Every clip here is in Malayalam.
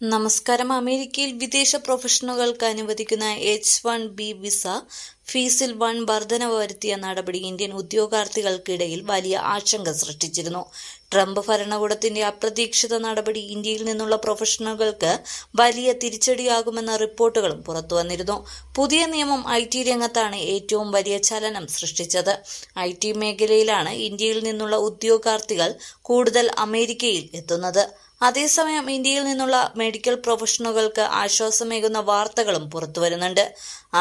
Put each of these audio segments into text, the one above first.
നമസ്കാരം. അമേരിക്കയിൽ വിദേശ പ്രൊഫഷണലുകൾക്ക് അനുവദിക്കുന്ന എച്ച് വൺ ബി വിസ ഫീസിൽ വൻ വർധനവ് വരുത്തിയ നടപടി ഇന്ത്യൻ ഉദ്യോഗാർത്ഥികൾക്കിടയിൽ വലിയ ആശങ്ക സൃഷ്ടിച്ചിരുന്നു. ട്രംപ് ഭരണകൂടത്തിന്റെ അപ്രതീക്ഷിത നടപടി ഇന്ത്യയിൽ നിന്നുള്ള പ്രൊഫഷണലുകൾക്ക് വലിയ തിരിച്ചടിയാകുമെന്ന റിപ്പോർട്ടുകളും പുറത്തുവന്നിരുന്നു പുതിയ നിയമം ഐ ടി രംഗത്താണ് ഏറ്റവും വലിയ ചലനം സൃഷ്ടിച്ചത്. ഐ ടി മേഖലയിലാണ് ഇന്ത്യയിൽ നിന്നുള്ള ഉദ്യോഗാർത്ഥികൾ കൂടുതൽ അമേരിക്കയിൽ എത്തുന്നത്. അതേസമയം ഇന്ത്യയിൽ നിന്നുള്ള മെഡിക്കൽ പ്രൊഫഷണലുകൾക്ക് ആശ്വാസമേകുന്ന വാർത്തകളും പുറത്തുവരുന്നുണ്ട്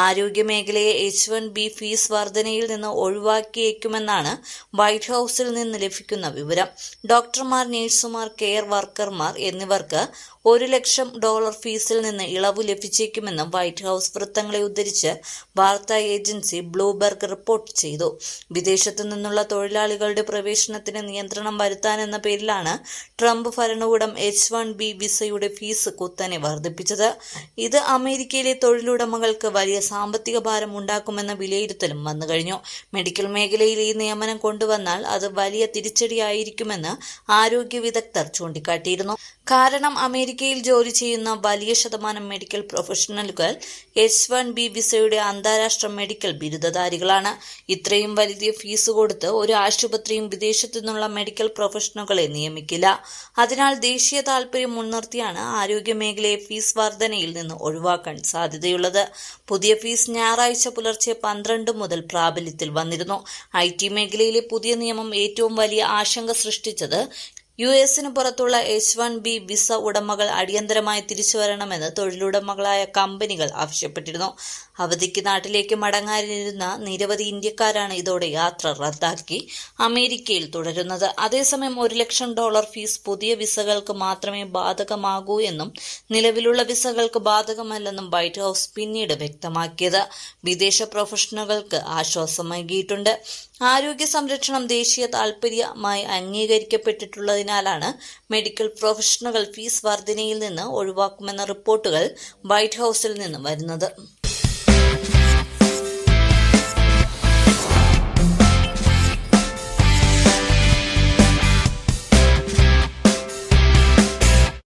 ആരോഗ്യ മേഖലയെ എച്ച് വൺ ബി ഫീസ് വർധനയിൽ നിന്ന് ഒഴിവാക്കിയേക്കുമെന്നാണ് വൈറ്റ് ഹൌസിൽ നിന്ന് ലഭിക്കുന്ന വിവരം. ഡോക്ടർമാർ നഴ്സുമാർ കെയർ വർക്കർമാർ എന്നിവർക്ക് ഒരു ലക്ഷം ഡോളർ ഫീസിൽ നിന്ന് ഇളവ് ലഭിച്ചേക്കുമെന്നും വൈറ്റ് ഹൌസ് വൃത്തങ്ങളെ ഉദ്ധരിച്ച് വാർത്താ ഏജൻസി ബ്ലൂബെർഗ് റിപ്പോർട്ട് ചെയ്തു. വിദേശത്തു നിന്നുള്ള തൊഴിലാളികളുടെ പ്രവേശനത്തിന് നിയന്ത്രണം വരുത്താനെന്ന പേരിലാണ് ട്രംപ് ഭരണകൂടം എച്ച് വൺ ബി വിസയുടെ ഫീസ് കുത്തനെ വർദ്ധിപ്പിച്ചത്. ഇത് അമേരിക്കയിലെ തൊഴിലുടമകൾക്ക് വലിയ സാമ്പത്തിക ഭാരം ഉണ്ടാക്കുമെന്ന വിലയിരുത്തലും വന്നുകഴിഞ്ഞു മെഡിക്കൽ മേഖലയിൽ ഈ നിയമനം കൊണ്ടുവന്നാൽ അത് വലിയ തിരിച്ചടിയായിരിക്കുമെന്ന് ആരോഗ്യ വിദഗ്ധർ ചൂണ്ടിക്കാട്ടിയിരുന്നു. കാരണം അമേരിക്കയിൽ ജോലി ചെയ്യുന്ന വലിയ ശതമാനം മെഡിക്കൽ പ്രൊഫഷണലുകൾ എച്ച് വൺ ബി വിസയുടെ അന്താരാഷ്ട്ര മെഡിക്കൽ ബിരുദധാരികളാണ്. ഇത്രയും വലിയ ഫീസ് കൊടുത്ത് ഒരു ആശുപത്രിയും വിദേശത്തു നിന്നുള്ള മെഡിക്കൽ പ്രൊഫഷണലുകളെ നിയമിക്കില്ല. അതിനാൽ ദേശീയ താൽപര്യം മുൻനിർത്തിയാണ് ആരോഗ്യ മേഖലയെ ഫീസ് വർധനയിൽ നിന്ന് ഒഴിവാക്കാൻ സാധ്യതയുള്ളത്. പുതിയ ഫീസ് ഞായറാഴ്ച പുലർച്ചെ പന്ത്രണ്ട് മുതൽ പ്രാബല്യത്തിൽ വന്നിരുന്നു. ഐ ടി മേഖലയിലെ പുതിയ നിയമം ഏറ്റവും വലിയ ആശങ്ക സൃഷ്ടിച്ചത് യു എസിന് പുറത്തുള്ള എച്ച് വൺ ബി വിസ ഉടമകൾ അടിയന്തരമായി തിരിച്ചു വരണമെന്ന് തൊഴിലുടമകളായ കമ്പനികൾ ആവശ്യപ്പെട്ടിരുന്നു. അവധിക്ക് നാട്ടിലേക്ക് മടങ്ങാനിരുന്ന നിരവധി ഇന്ത്യക്കാരാണ് ഇതോടെ യാത്ര റദ്ദാക്കി അമേരിക്കയിൽ തുടരുന്നത്. അതേസമയം ഒരു ലക്ഷം ഡോളർ ഫീസ് പുതിയ വിസകൾക്ക് മാത്രമേ ബാധകമാകൂ എന്നും നിലവിലുള്ള വിസകൾക്ക് ബാധകമല്ലെന്നും വൈറ്റ് ഹൌസ് പിന്നീട് വ്യക്തമാക്കിയത്. വിദേശ പ്രൊഫഷണലുകൾക്ക് ആശ്വാസം നൽകിയിട്ടുണ്ട്. ആരോഗ്യ സംരക്ഷണം ദേശീയ താൽപര്യമായി അംഗീകരിക്കപ്പെട്ടിട്ടുള്ളതിനാലാണ് മെഡിക്കൽ പ്രൊഫഷണലുകൾ ഫീസ് വർധനയിൽ നിന്ന് ഒഴിവാക്കുമെന്ന റിപ്പോർട്ടുകൾ വൈറ്റ് ഹൌസിൽ നിന്ന് വരുന്നത്.